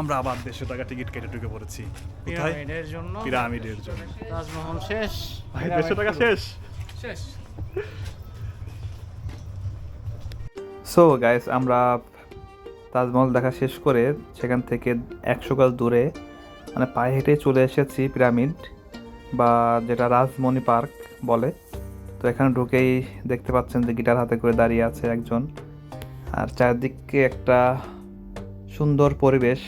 আমরা আবার দেড়শো টাকা টিকিট কেটে ঢুকে পড়েছি। কোথায়? পিরামিডের জন্য। পিরামিডের জন্য। তাজমহল শেষ। ভাই দেড়শো টাকা শেষ? শেষ। সো গাইস আমরা তাজমহল দেখা শেষ করে সেখান থেকে একশো গাছ দূরে মানে পায়ে হেঁটে চলে এসেছি পিরামিড বা যেটা রাজমণি পার্ক বলে। তো এখানে ঢুকেই দেখতে পাচ্ছেন যে গিটার হাতে করে দাঁড়িয়ে আছে একজন। আর চারদিকে একটা সুন্দর পরিবেশ।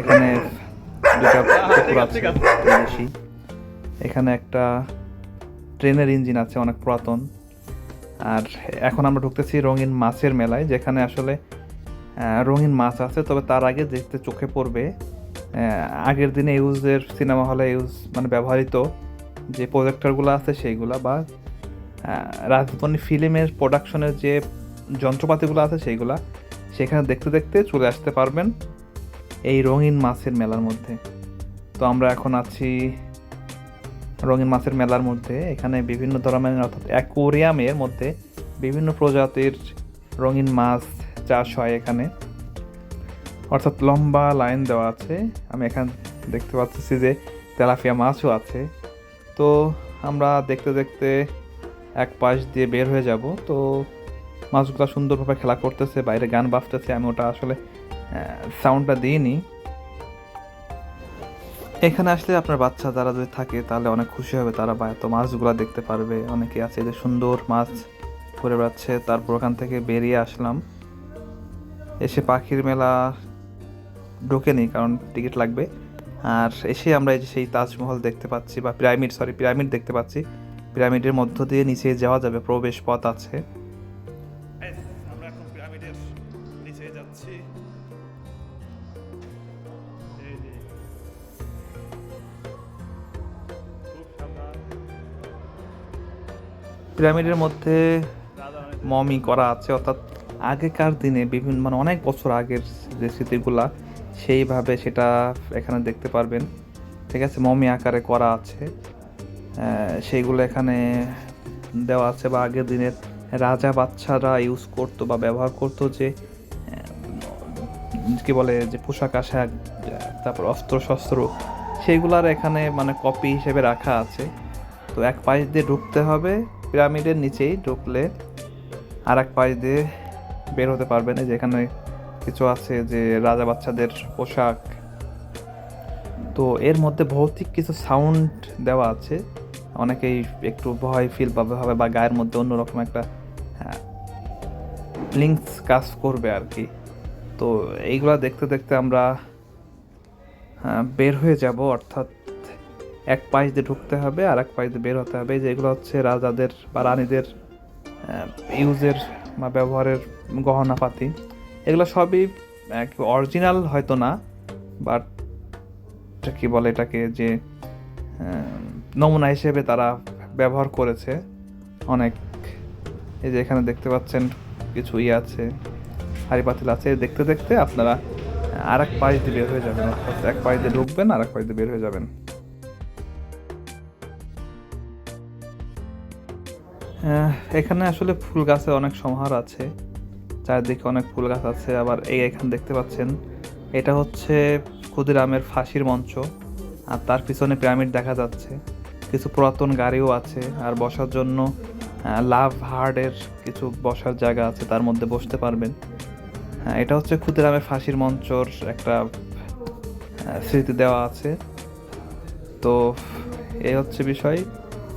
এখানে দুটা পুকুর আছে বেশি এখানে একটা ট্রেনের ইঞ্জিন আছে অনেক পুরাতন। আর এখন আমরা ঢুকতেছি রঙিন মাছের মেলায় যেখানে আসলে রঙিন মাছ আছে তবে তার আগে দেখতে চোখে পড়বে আগের দিনে ইউজের সিনেমা হলে ইউজ মানে ব্যবহৃত যে প্রজেক্টরগুলো আছে সেইগুলা বা রাজধানী ফিল্মের প্রোডাকশনের যে যন্ত্রপাতিগুলো আছে সেইগুলা সেখানে দেখতে দেখতে চলে আসতে পারবেন এই রঙিন মাছের মেলার মধ্যে। তো আমরা এখন আছি রঙিন মাছের মেলার মধ্যে। এখানে বিভিন্ন ধরনের, অর্থাৎ অ্যাকোরিয়ামের মধ্যে বিভিন্ন প্রজাতির রঙিন মাছ চাষ হয় এখানে। অর্থাৎ লম্বা লাইন দেওয়া আছে। আমি এখানে দেখতে পাচ্ছি যে তেলাপিয়া মাছও আছে। তো আমরা দেখতে দেখতে এক পাশ দিয়ে বের হয়ে যাব। তো মাছগুলো সুন্দরভাবে খেলা করতেছে, বাইরে গান বাজতেছে, আমি ওটা আসলে সাউন্ডটা দিইনি। এখানে আসলে আপনার বাচ্চা যারা যদি থাকে, তাহলে অনেক খুশি হবে। তারা বা, এত মাছগুলো দেখতে পারবে। অনেকে আছে যে সুন্দর মাছ ঘুরে বেড়াচ্ছে। তারপর ওখান থেকে বেরিয়ে আসলাম। এসে পাখির মেলা ঢোকেনি, কারণ টিকিট লাগবে। আর এসে আমরা এই যে সেই তাজমহল দেখতে পাচ্ছি, বা পিরামিড সরি পিরামিড দেখতে পাচ্ছি। পিরামিডের মধ্য দিয়ে নিচে যাওয়া যাবে, প্রবেশ পথ আছে। পিরামিডের মধ্যে মমি করা আছে, অর্থাৎ আগেকার দিনে বিভিন্ন মানে অনেক বছর আগের যে স্মৃতিগুলা, সেইভাবে সেটা এখানে দেখতে পারবেন। ঠিক আছে, মমি আকারে করা আছে। সেইগুলো এখানে দেওয়া আছে বা আগের দিনের রাজা বাচ্চারা ইউজ করতো বা ব্যবহার করতো যে কি বলে, যে পোশাক আশাক, তারপর অস্ত্র শস্ত্র সেইগুলার এখানে মানে কপি হিসেবে রাখা আছে। তো এক পাশ দিয়ে ঢুকতে হবে পিরামিডের নিচেই ঢুকলে আর এক পাশ দিয়ে বের হতে পারবেন যেখানে কিছু আছে যে রাজা বাচ্চাদের পোশাক। তো এর মধ্যে ভৌতিক কিছু সাউন্ড দেওয়া আছে। অনেকেই একটু ভয় ফিল পাবে হবে বা গায়ের মধ্যে অন্যরকম একটা লিঙ্কস কাজ করবে আর কি। তো এইগুলা দেখতে দেখতে আমরা আহ, বের হয়ে যাব অর্থাৎ এক পাশ দিয়ে ঢুকতে হবে, আর এক পাশ দিয়ে বের হতে হবে। যেগুলো হচ্ছে রাজাদের বা রানীদের ইউজের বা ব্যবহারের গহনাপাতি। এগুলো সবই অরিজিনাল হয়তো না বাট কি বলে এটাকে যে নমুনা হিসেবে তারা ব্যবহার করেছে। অনেক, এই যে এখানে দেখতে পাচ্ছেন কিছু ইয়ে আছে হাড়ি পাতিল আছে দেখতে দেখতে আপনারা আর এক পাশ দিয়ে বের হয়ে যাবেন। অর্থাৎ এক পাশ দিয়ে ঢুকবেন আর এক পাশ দিয়ে বের হয়ে যাবেন। এখানে আসলে ফুল গাছের অনেক সমাহার আছে। চারদিকে অনেক ফুল গাছ আছে। আবার এই এখানে দেখতে পাচ্ছেন এটা হচ্ছে ক্ষুদিরামের ফাঁসির মঞ্চ। আর তার পিছনে পিরামিড দেখা যাচ্ছে। কিছু পুরাতন গাড়িও আছে। আর বসার জন্য লাভ হার্ডের কিছু বসার জায়গা আছে। তার মধ্যে বসতে পারবেন। হ্যাঁ, এটা হচ্ছে ক্ষুদিরামের ফাঁসির মঞ্চর একটা স্মৃতি দেওয়া আছে। তো এই হচ্ছে বিষয়।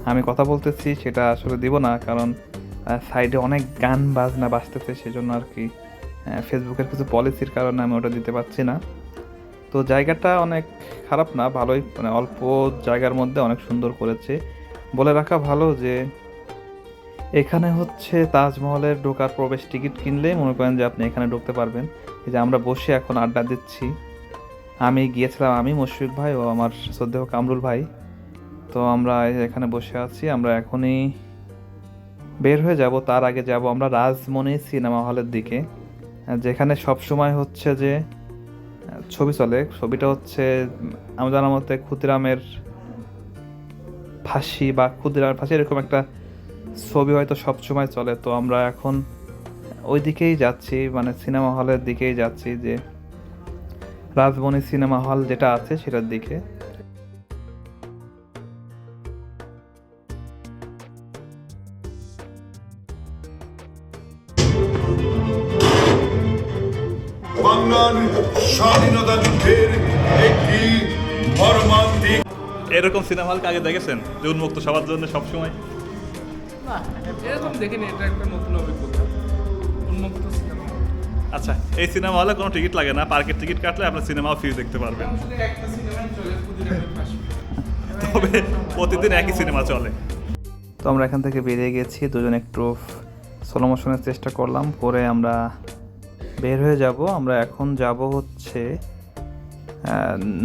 আমি কথা বলতেছি সেটা আসলে দিব না, কারণ সাইডে অনেক গান বাজনা বাজতেছে সেজন্য আর কি ফেসবুকের কিছু পলিসির কারণে আমি ওটা দিতে পারছি না। তো জায়গাটা অনেক খারাপ না, ভালোই মানে অল্প জায়গার মধ্যে অনেক সুন্দর করেছে। বলে রাখা ভালো যে, এখানে হচ্ছে তাজমহলের ঢোকার প্রবেশ টিকিট কিনলে মনে করেন যে আপনি এখানে ঢুকতে পারবেন। এই যে আমরা বসে এখন আড্ডা দিচ্ছি। আমি গিয়েছিলাম, আমি, মুশফিক ভাই ও আমার শ্রদ্ধেয় কামরুল ভাই। তো আমরা এখানে বসে আছি, আমরা এখনই বের হয়ে যাব। তার আগে যাব আমরা রাজমণি সিনেমা হলের দিকে, যেখানে সব সময় হচ্ছে যে, ছবি চলে। ছবিটা হচ্ছে, আমার জানার মতে ক্ষুদিরামের ফাঁসি বা ক্ষুদিরামের ফাঁসি এরকম একটা ছবি হয়তো সব সময় চলে। তো আমরা এখন ওই দিকেই যাচ্ছি মানে সিনেমা হলের দিকেই যাচ্ছি যে রাজবনী সিনেমা হল যেটা আছে সেটার দিকে। স্বাধীনতা যুদ্ধের একটি মর্মান্তিক এরকম সিনেমা হল আগে দেখেছেন? যে উন্মুক্ত সবার জন্য সবসময়? না এরকম দেখিনি এটা একটা নতুন অভিজ্ঞতা। উন্মুক্ত সিনেমা আচ্ছা এই সিনেমা হলে কোনো টিকিট লাগে না পার্কের টিকিট কাটলে আপনার সিনেমাও ফ্রি দেখতে পারবেন। তবে প্রতিদিন একই সিনেমা চলে। তো আমরা এখান থেকে বেরিয়ে গেছি দুজন একটু স্লো মোশনের চেষ্টা করলাম করে আমরা বের হয়ে যাব। আমরা এখন যাব হচ্ছে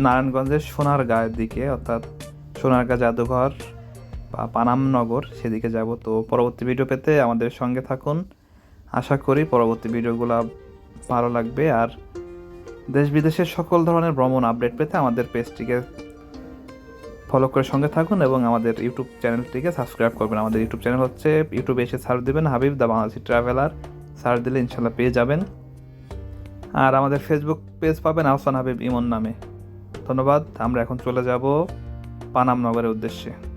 নারায়ণগঞ্জের সোনারগাঁয়ের দিকে, অর্থাৎ সোনারগাঁ জাদুঘর বা পানামনগর সেদিকে যাব। তো পরবর্তী ভিডিও পেতে আমাদের সঙ্গে থাকুন। আশা করি পরবর্তী ভিডিওগুলো ভালো লাগবে। আর দেশ বিদেশের সকল ধরনের ভ্রমণ আপডেট পেতে আমাদের পেজটিকে ফলো করে সঙ্গে থাকুন এবং আমাদের ইউটিউব চ্যানেলটিকে সাবস্ক্রাইব করবেন। আমাদের ইউটিউব চ্যানেল হচ্ছে ইউটিউবে এসে সার্চ দেবেন Habib the Bangladeshi traveller search দিলে ইনশাল্লাহ পেয়ে যাবেন। আর আমাদের ফেসবুক পেজ পাবেন আহসান হাবিব ইমন নামে। ধন্যবাদ, আমরা এখন চলে যাব পানাম নগরের উদ্দেশ্যে।